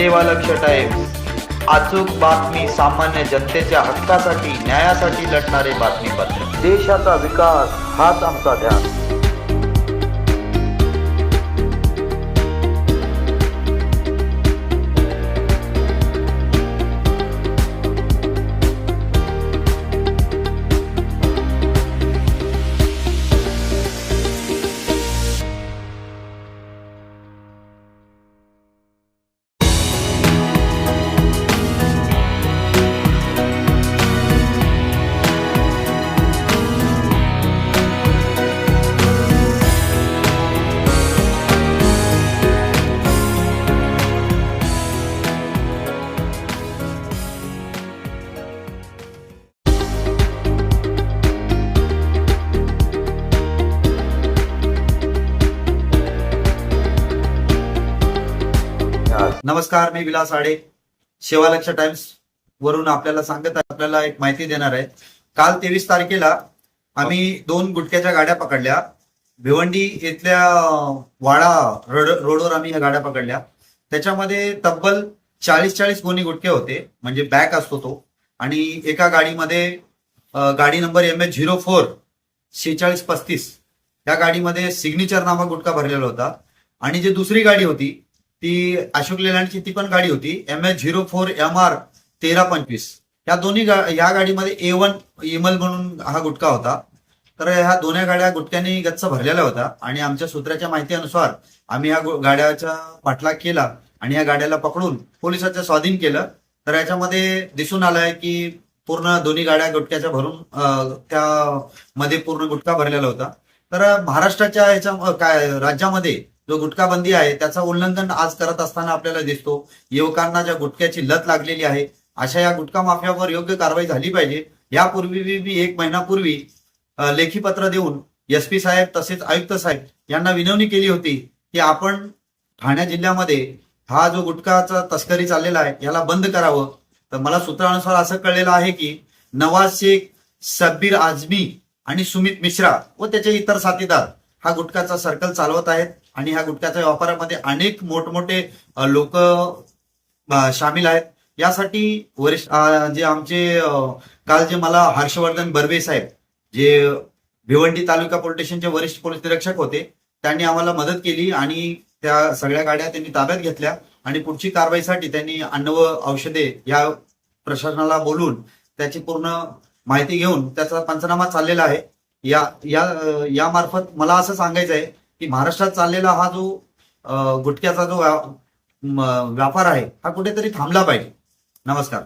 सेवा लक्ष टाइम्स अचूक बातमी सामान्य जनतेच्या हक्कासाठी न्यायासाठी लढणारे बातमीपत्र. देशाचा विकास हाच आमचा ध्यान. नमस्कार मी विलास आडे. सेवालक्ष टाइम्स वरून आपल्याला सांगत आपल्याला एक माहिती देणार आहे. काल तेवीस तारखेला आम्ही दोन गुटख्याच्या गाड्या पकडल्या. भिवंडी इथल्या वाडा रोड रोडवर आम्ही ह्या गाड्या पकडल्या. त्याच्यामध्ये तब्बल चाळीस चाळीस गोणी गुटखे होते. म्हणजे बॅग असतो तो. आणि एका गाडीमध्ये गाडी number M H zero four शेचाळीस पस्तीस या गाडीमध्ये सिग्नेचर नामक गुटखा भरलेला होता. आणि जी दुसरी गाडी होती ती अशोक लेलँडची ती पण गाडी होती. M H zero four M R तेरा पंचवीस. या दोन्ही गा या गाडीमध्ये ए वन इमल म्हणून हा गुटखा होता. तर ह्या दोन्ही गाड्या गुटक्याने गच्च भरलेल्या होत्या. आणि आमच्या सूत्राच्या माहितीनुसार आम्ही या गाड्याचा पाठलाग केला आणि या गाड्याला पकडून पोलिसाच्या स्वाधीन केलं. तर याच्यामध्ये दिसून आलंय की पूर्ण दोन्ही गाड्या गुटक्याच्या भरून त्या त्यामध्ये पूर्ण गुटखा भरलेला होता. तर महाराष्ट्राच्या याच्या काय राज्यामध्ये जो गुटखा बंदी आहे त्याचा उल्लंघन आज करत असताना आपल्याला दिसतो. युवकांना ज्या गुटख्याची लत लागलेली आहे अशा या गुटखा माफियावर योग्य कारवाई झाली पाहिजे. यापूर्वी मी एक महिन्यापूर्वी लेखी पत्र देऊन एस पी साहेब तसेच आयुक्त साहेब यांना विनवणी केली होती की आपण ठाणे जिल्ह्यामध्ये हा जो गुटखाचा तस्करी चाललेला आहे याला बंद करावं. तर मला सूत्रानुसार असं कळलेलं आहे की नवाज शेख सब्बीर आझमी आणि सुमित मिश्रा व त्याचे इतर साथीदार हा गुटखाचा सर्कल चालवत आहेत आणि ह्या गुटख्याच्या व्यापारामध्ये अनेक मोठमोठे लोक सामील आहेत. यासाठी वरिष्ठ जे आमचे काल जे मला हर्षवर्धन बर्वे साहेब जे भिवंडी तालुका पोलीस स्टेशनचे वरिष्ठ पोलीस निरीक्षक होते त्यांनी आम्हाला मदत केली आणि त्या सगळ्या गाड्या त्यांनी ताब्यात घेतल्या आणि पुढची कारवाईसाठी त्यांनी अन्न व औषधे या प्रशासनाला बोलून त्याची पूर्ण माहिती घेऊन त्याचा पंचनामा चाललेला आहे. या या यामार्फत मला असं सांगायचं आहे की महाराष्ट्रात चाललेला हा जो गुटख्याचा जो व्या- व्यापार आहे हा कुठेतरी थांबला पाहिजे. नमस्कार.